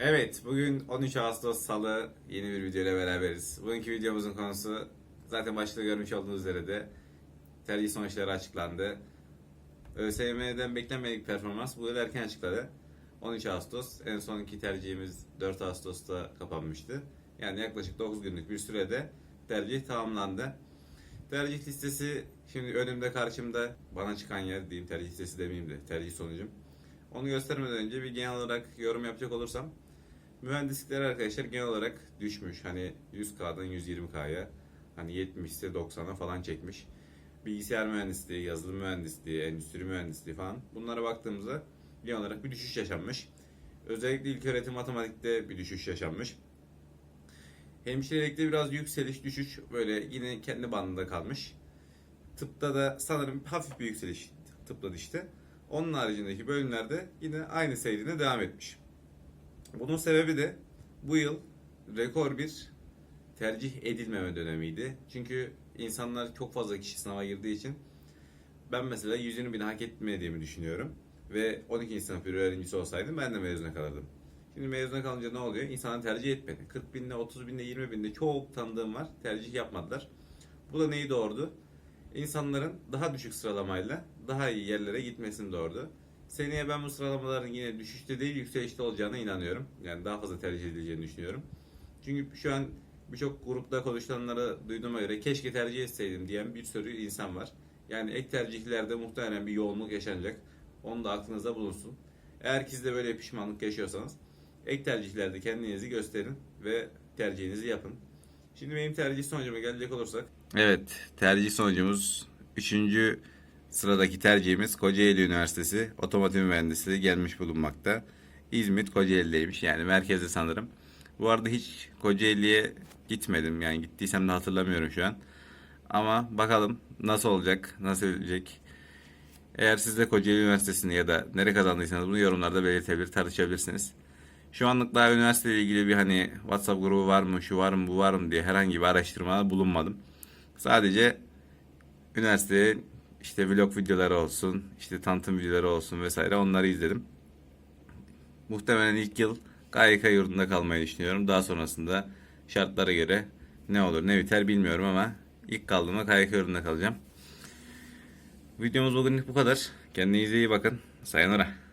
Evet, bugün 13 Ağustos Salı yeni bir video beraberiz. Bugünkü videomuzun konusu zaten başta görmüş olduğunuz üzere de tercih sonuçları açıklandı. ÖSYM'den beklenmedik performans bu yıl erken açıkladı. 13 Ağustos, en sonki tercihimiz 4 Ağustos'ta kapanmıştı. Yani yaklaşık 9 günlük bir sürede tercih tamamlandı. Tercih listesi şimdi önümde karşımda bana çıkan yer diyeyim tercih listesi demeyeyim de tercih sonucum. Onu göstermeden önce bir genel olarak yorum yapacak olursam mühendislikler arkadaşlar genel olarak düşmüş. Hani 100K'dan 120K'ya hani 70 ise 90'a falan çekmiş. Bilgisayar mühendisliği, yazılım mühendisliği, endüstri mühendisliği falan bunlara baktığımızda genel olarak bir düşüş yaşanmış. Özellikle ilköğretim matematikte bir düşüş yaşanmış. Hemşirelikte biraz yükseliş düşüş böyle yine kendi bandında kalmış. Tıpta da sanırım hafif bir yükseliş tıpta işte. Onun haricindeki bölümlerde yine aynı seyrine devam etmiş. Bunun sebebi de bu yıl rekor bir tercih edilmeme dönemiydi. Çünkü insanlar çok fazla kişi sınava girdiği için ben mesela yüzünü bile hak etmediğimi düşünüyorum. Ve 12. sınıf bir öğrencisi olsaydım ben de mezuna kalırdım. Şimdi mezuna kalınca ne oluyor? İnsanlar tercih etmedi. 40 binde, 30 binde, 20 binde çok tanıdığım var. Tercih yapmadılar. Bu da neyi doğurdu? İnsanların daha düşük sıralamayla daha iyi yerlere gitmesini doğurdu. Seneye ben bu sıralamaların yine düşüşte değil yükselişte olacağına inanıyorum. Yani daha fazla tercih edileceğini düşünüyorum. Çünkü şu an birçok grupta konuşulanları duyduğuma göre keşke tercih etseydim diyen bir sürü insan var. Yani ek tercihlerde muhtemelen bir yoğunluk yaşanacak. Onu da aklınızda bulunsun. Eğer siz de böyle pişmanlık yaşıyorsanız ek tercihlerde kendinizi gösterin ve tercihinizi yapın. Şimdi benim tercih sonucuma gelecek olursak. Evet, tercih sonucumuz 3. sıradaki tercihimiz Kocaeli Üniversitesi Otomotiv Mühendisliği gelmiş bulunmakta. İzmit Kocaeli'deymiş yani merkezde sanırım. Bu arada hiç Kocaeli'ye gitmedim yani gittiysem de hatırlamıyorum şu an. Ama bakalım nasıl olacak, nasıl olacak. Eğer siz de Kocaeli Üniversitesi'ni ya da nere kazandıysanız bunu yorumlarda belirtebilir, tartışabilirsiniz. Şu anlık daha üniversite ile ilgili bir hani WhatsApp grubu var mı, şu var mı, bu var mı diye herhangi bir araştırmada bulunmadım. Sadece üniversiteye işte vlog videoları olsun, işte tanıtım videoları olsun vesaire onları izledim. Muhtemelen ilk yıl KYK yurdunda kalmayı düşünüyorum. Daha sonrasında şartlara göre ne olur ne biter bilmiyorum ama ilk kaldığımda KYK yurdunda kalacağım. Videomuz bugünlük bu kadar. Kendinize iyi bakın. Sayonara.